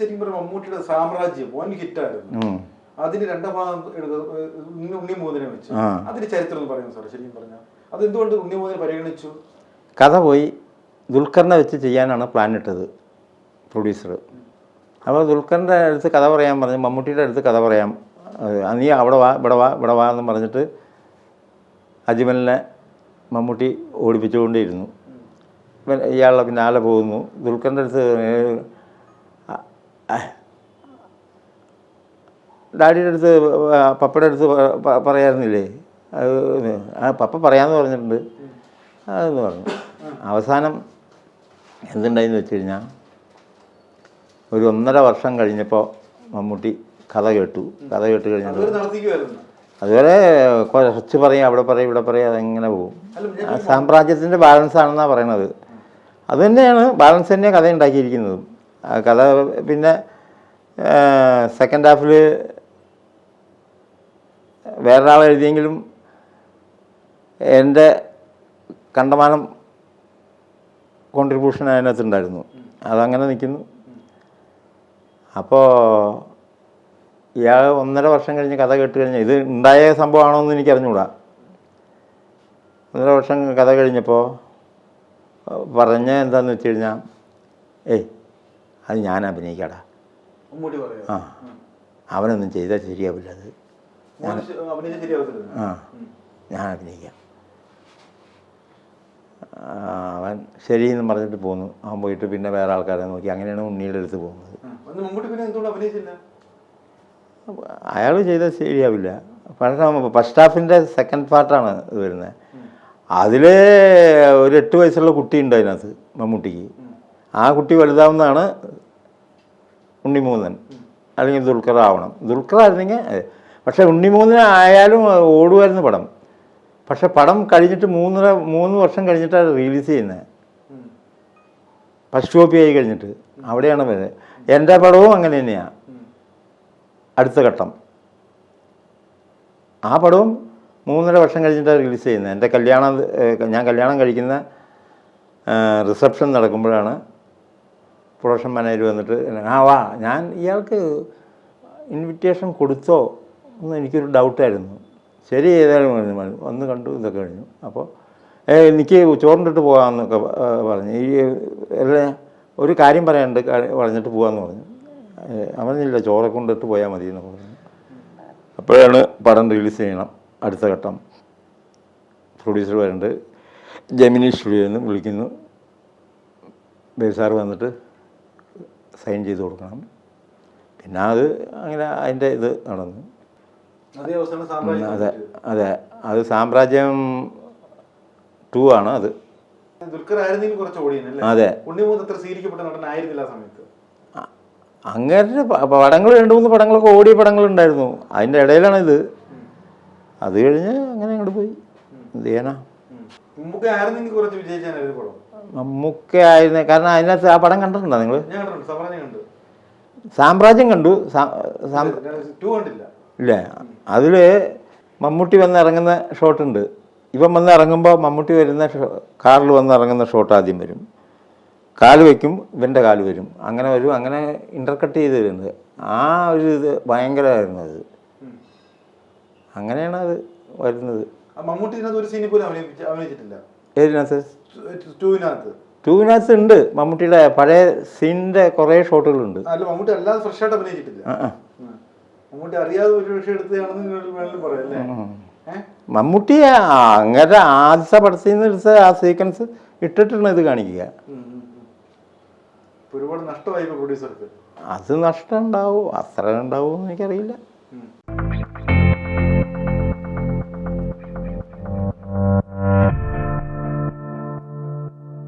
ശരിക്കും പറഞ്ഞ മമ്മൂട്ടിയുടെ സാമ്രാജ്യം വൻ ഹിറ്റായിരുന്നു. അതിന് രണ്ടാം ഭാഗം എടുത്ത- ഉണ്ണി മോദിനെ വെച്ച്. അതിന് ചരിത്രം എന്ന് പറയുന്നു സാർ ശരിക്കും പറഞ്ഞാൽ. അത് എന്തുകൊണ്ട് ഉണ്ണി മോദിനെ പരിഗണിച്ചു? കഥ പോയി. ദുൽഖറിനെ വെച്ച് ചെയ്യാനാണ് പ്ലാൻ ഇട്ടത് പ്രൊഡ്യൂസർ അപ്പോൾ ദുൽഖറിന്റെ അടുത്ത് കഥ പറയാൻ പറഞ്ഞു മമ്മൂട്ടിയുടെ അടുത്ത് കഥ പറയാം. നീ അവിടെ വാ ഇവിടെ വാ ഇവിടെ വാ എന്ന് പറഞ്ഞിട്ട് അജ്മലിനെ മമ്മൂട്ടി ഓടിപ്പിച്ചുകൊണ്ടേയിരുന്നു. ഇയാളുടെ പിന്നാലെ പോകുന്നു. ദുൽഖറിന്റെ അടുത്ത് ഡാഡിയുടെ അടുത്ത് പപ്പയുടെ അടുത്ത് പറയാറുന്നില്ലേ? അത് ആ പപ്പ പറയാമെന്ന് പറഞ്ഞിട്ടുണ്ട്. അതെന്ന് പറഞ്ഞു. അവസാനം എന്തുണ്ടായെന്ന് വെച്ച് കഴിഞ്ഞാൽ ഒരു ഒന്നര വർഷം കഴിഞ്ഞപ്പോൾ മമ്മൂട്ടി കഥ കേട്ടു. കഥ കേട്ട് കഴിഞ്ഞാൽ അതുപോലെ കുറച്ച് പറയും അവിടെ പറയും ഇവിടെ പറയും അതെങ്ങനെ പോകും. സാമ്രാജ്യത്തിന്റെ ബാലൻസ് ആണെന്നാണ് പറയണത്. അത് തന്നെയാണ് ബാലൻസ് തന്നെയാണ് കഥ ഉണ്ടാക്കിയിരിക്കുന്നതും. കഥ പിന്നെ സെക്കൻഡ് ഹാഫിൽ വേറൊരാൾ എഴുതിയെങ്കിലും എന്റെ കണ്ടമാനം കോൺട്രിബ്യൂഷൻ അതിനകത്തുണ്ടായിരുന്നു. അതങ്ങനെ നിൽക്കുന്നു. അപ്പോൾ ഇയാൾ ഒന്നര വർഷം കഴിഞ്ഞ് കഥ കേട്ട് കഴിഞ്ഞാൽ ഇത് ഉണ്ടായ സംഭവമാണോ എന്ന് എനിക്ക് അറിഞ്ഞുകൂടാ ഒന്നര വർഷം കഥ കഴിഞ്ഞപ്പോൾ പറഞ്ഞ എന്താണെന്ന് വെച്ച് കഴിഞ്ഞാൽ ഏയ് അത് ഞാൻ അഭിനയിക്കാടാ. ആ. അവനൊന്നും ചെയ്താൽ ശരിയാവില്ല അത്. ഞാൻ ആ. ഞാൻ അഭിനയിക്കാം. അവൻ എന്ന് പറഞ്ഞിട്ട് പോന്നു. അവൻ പോയിട്ട് പിന്നെ വേറെ ആൾക്കാരെ നോക്കി. അങ്ങനെയാണ് ഉണ്ണിയുടെ അടുത്ത് പോകുന്നത്. അയാൾ ചെയ്താൽ ശരിയാവില്ല. പഠനം ഫസ്റ്റ് ഹാഫിന്റെ സെക്കൻഡ് പാർട്ടാണ് ഇത് വരുന്നത് അതിൽ ഒരു എട്ട് വയസ്സുള്ള കുട്ടിയുണ്ട് അതിനകത്ത് മമ്മൂട്ടിക്ക്. ആ കുട്ടി വലുതാവുന്നതാണ് ഉണ്ണിമൂന്നൻ അല്ലെങ്കിൽ ദുൽഖർ ആവണം. ദുൽഖർ. പക്ഷേ ഉണ്ണിമൂന്നൻ ആയാലും ഓടുമായിരുന്നു പടം. പക്ഷെ പടം കഴിഞ്ഞിട്ട് മൂന്നര മൂന്ന് വർഷം കഴിഞ്ഞിട്ടാണ് റിലീസ് ചെയ്യുന്നത്. ഫസ്റ്റ് കോപ്പി ആയി കഴിഞ്ഞിട്ട് അവിടെയാണ് വരുന്നത്. എന്റെ പടവും അങ്ങനെ തന്നെയാണ് അടുത്ത ഘട്ടം. ആ പടവും മൂന്നര വർഷം കഴിഞ്ഞിട്ടാണ് റിലീസ് ചെയ്യുന്നത്. എന്റെ കല്യാണം ഞാൻ കല്യാണം കഴിക്കുന്ന റിസപ്ഷൻ നടക്കുമ്പോഴാണ് പ്രൊഡക്ഷൻ മാനേജർ വന്നിട്ട് ആ വാ ഞാൻ ഇയാൾക്ക് ഇൻവിറ്റേഷൻ കൊടുത്തോ? എന്ന് എനിക്കൊരു ഡൗട്ടായിരുന്നു ശരി ഏതായാലും പറഞ്ഞു. വന്ന് കണ്ടു ഇതൊക്കെ കഴിഞ്ഞു. അപ്പോൾ ഏ എനിക്ക് ചോറിന്റെ പോകാമെന്നൊക്കെ പറഞ്ഞു. ഈ എല്ലാ ഒരു കാര്യം പറയാനുണ്ട് പറഞ്ഞിട്ട് പോകാമെന്ന് പറഞ്ഞു. അവനില്ല ചോറെ കൊണ്ടിട്ട് പോയാൽ മതി എന്ന് പറഞ്ഞു. അപ്പോഴാണ് പടം റിലീസ് ചെയ്യണം. അടുത്ത ഘട്ടം പ്രൊഡ്യൂസർ വരുന്നുണ്ട്. ജെമിനി സ്റ്റുഡിയോയിൽ വിളിക്കുന്നു. ബേസാർ വന്നിട്ട് സൈൻ ചെയ്ത് കൊടുക്കണം. പിന്നെ അത് അങ്ങനെ അതിന്റെ ഇത് നടന്നു. അതേ അതെ അതെ. സാമ്രാജ്യം ടു ആണ് അത്. അതെ. അങ്ങനെ പടങ്ങൾ രണ്ട് മൂന്ന് പടങ്ങളൊക്കെ ഓടിയ പടങ്ങളുണ്ടായിരുന്നു. അതിന്റെ ഇടയിലാണ് ഇത് അത് കഴിഞ്ഞ് അങ്ങനെ അങ്ങോട്ട് പോയി. എന്ത് ചെയ്യാനാ? ഉം. മുമ്പൊക്കെ ആയിരുന്നെങ്കിൽ കുറച്ച് വിജയിച്ചാനായിരുന്നു പടം. മമ്മൂക്ക ആയിരുന്നു കാരണം അതിനകത്ത് ആ പടം കണ്ടിട്ടുണ്ടോ നിങ്ങൾ സാമ്രാജ്യം കണ്ടു. ഇല്ല അതിൽ മമ്മൂട്ടി വന്ന് ഇറങ്ങുന്ന ഷോട്ട് ഉണ്ട് ഇവൻ വന്ന് ഇറങ്ങുമ്പോൾ മമ്മൂട്ടി വരുന്ന കാറിൽ വന്ന് ഇറങ്ങുന്ന ഷോട്ട് ആദ്യം വരും. കാൽ വയ്ക്കും ഇവന്റെ കാൽ വരും. അങ്ങനെ വരും അങ്ങനെ ഇന്റർകട്ട് ചെയ്ത് വരുന്നത്. ആ ഒരു ഇത് ഭയങ്കരമായിരുന്നു അത്. അങ്ങനെയാണ് അത് വരുന്നത്. മമ്മൂട്ടി ഒരു സീനിൽ പോലും അഭിനയിച്ചിട്ടില്ല ഏതിനകത്ത്? ടൂവിനകത്ത് ടൂവിനകത്ത് ഉണ്ട് മമ്മൂട്ടിയുടെ പഴയ സീനിന്റെ കുറെ ഷോട്ടുകളുണ്ട്. അല്ല മമ്മൂട്ടി അല്ലാതെ ഫ്രഷ് ആയിട്ട് അഭിനയിച്ചിട്ടില്ല. മമ്മൂട്ടി അറിയാതെ ഒരു പക്ഷേ എടുത്തതാണെന്ന് നിങ്ങൾ വേണമെങ്കിലും പറയാം അല്ലേ? ഏഹ് മമ്മൂട്ടി അങ്ങനെ ആദ്യത്തെ പടത്തിൽ നിന്ന് എടുത്ത ആ സീക്വൻസ് ഇട്ടിട്ടാണ് ഇത് കാണിക്കുക. ഒരുപാട് നഷ്ടമായി പ്രൊഡ്യൂസർക്ക് അത് നഷ്ടം ഉണ്ടാവും അത്ര ഉണ്ടാവും എനിക്കറിയില്ല.